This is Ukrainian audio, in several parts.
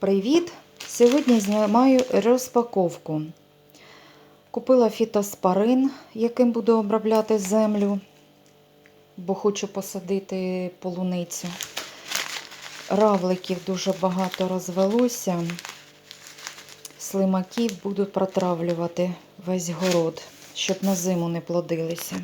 Привіт! Сьогодні знімаю розпаковку. Купила фітоспарин, яким буду обробляти землю, бо хочу посадити полуницю. Равликів дуже багато розвелося. Слимаків буду протравлювати весь город, щоб на зиму не плодилися.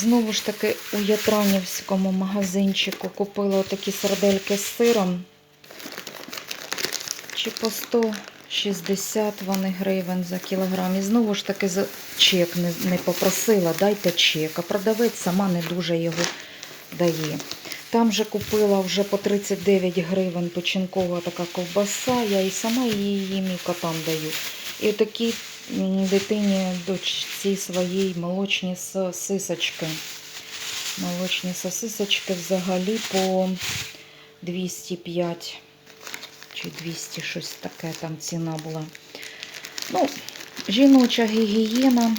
Знову ж таки у Ятранівському магазинчику купила такі сардельки з сиром. Чи по 160 вони гривень за кілограм. І знову ж таки за чек не, попросила, дайте чек. А продавець сама не дуже його дає. Там же купила вже по 39 гривень печінкова така ковбаса. Я і сама її їм і котам даю. І такі дитині дочці своїй молочні сосисочки. Молочні сосисочки взагалі по 205 чи 200 щось таке там ціна була. Ну, жіноча гігієна.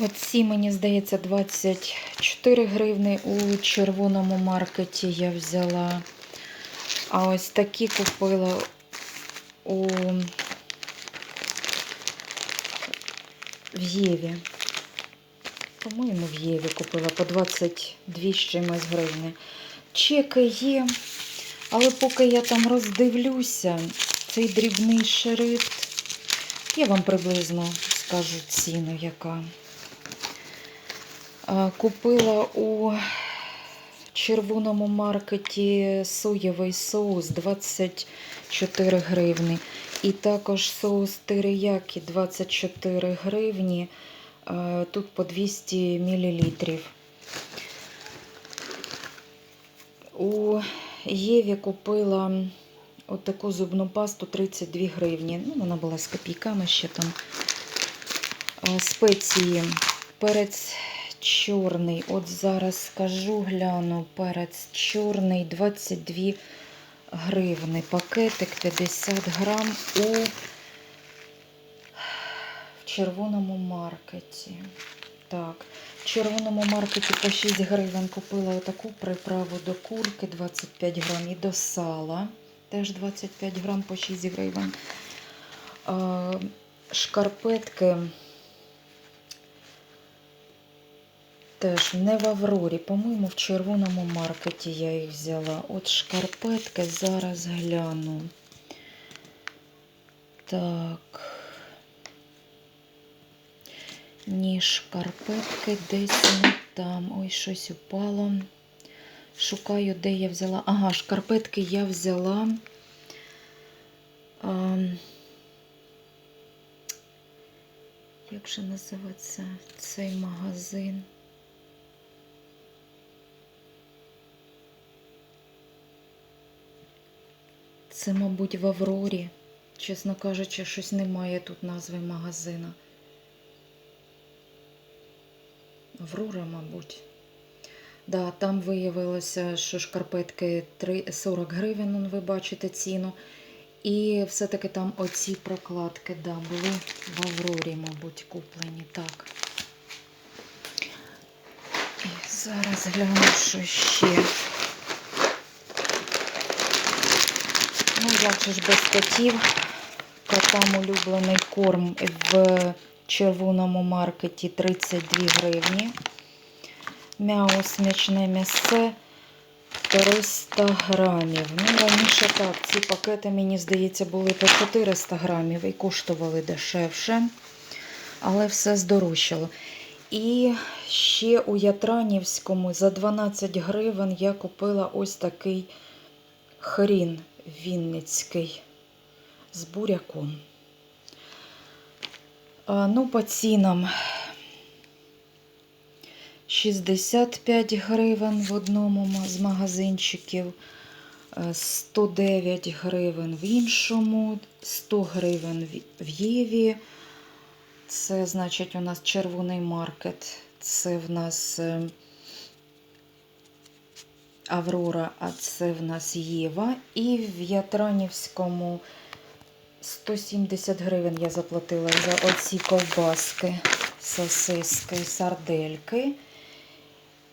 Оці, мені здається, 24 гривни у червоному маркеті я взяла. А ось такі купила у в Єві. По-моєму, в Єві купила по 22 з чимось гривні. Чеки є, але поки я там роздивлюся, цей дрібний шрифт, я вам приблизно скажу ціну, яка. Купила у червоному маркеті соєвий соус 24 гривні. І також соус териякі 24 гривні. Е, Тут по 200 мл. У Єві купила отаку зубну пасту 32 гривні. Ну, вона була з копійками ще там. Е, Спеції. Перець чорний. От зараз скажу, гляну. Перець чорний 22 гривни. Пакетик 50 грам у червоному маркеті. Так, в червоному маркеті по 6 гривень купила таку приправу до курки 25 грам і до сала. Теж 25 грам по 6 гривень. Шкарпетки теж не в Аврорі. По-моєму, в червоному маркеті я їх взяла. От шкарпетки зараз гляну. Так. Ні, шкарпетки десь не там. Ой, щось упало. Шукаю, де я взяла. Ага, шкарпетки я взяла. А, як же називається цей магазин? Це, мабуть, в Аврорі. Чесно кажучи, щось немає тут назви магазина. Аврора, мабуть. Да, там виявилося, що шкарпетки 40 гривень, ви бачите ціну. І все-таки там оці прокладки, да, були в Аврорі, мабуть, куплені. Так. І зараз гляну, що ще. Ну, як же ж без котів. Котам улюблений корм в червоному маркеті 32 гривні. Мяу смачне м'ясе 300 грамів. Ну, раніше так, ці пакети, мені здається, були по 400 грамів і коштували дешевше, але все здорожчало. І ще у Ятранівському за 12 гривень я купила ось такий хрін вінницький з буряком. Ну, по цінам 65 гривень в одному з магазинчиків, е, 109 гривень в іншому, 100 гривень в- в Єві. Це, значить, у нас червоний маркет. Це в нас е, Аврора, а це в нас Єва. І в Ятранівському 170 гривень я заплатила за оці ковбаски, сосиски, сардельки.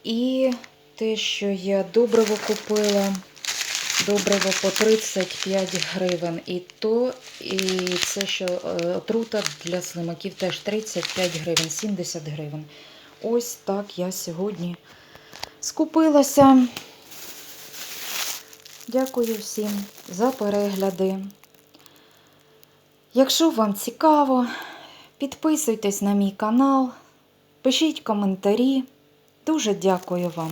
І те, що я добриво купила. Добриво по 35 гривень. І то, і це що е, отрута для слимаків теж 35 гривень, 70 гривень. Ось так я сьогодні скупилася. Дякую всім за перегляди. Якщо вам цікаво, підписуйтесь на мій канал, пишіть коментарі. Дуже дякую вам.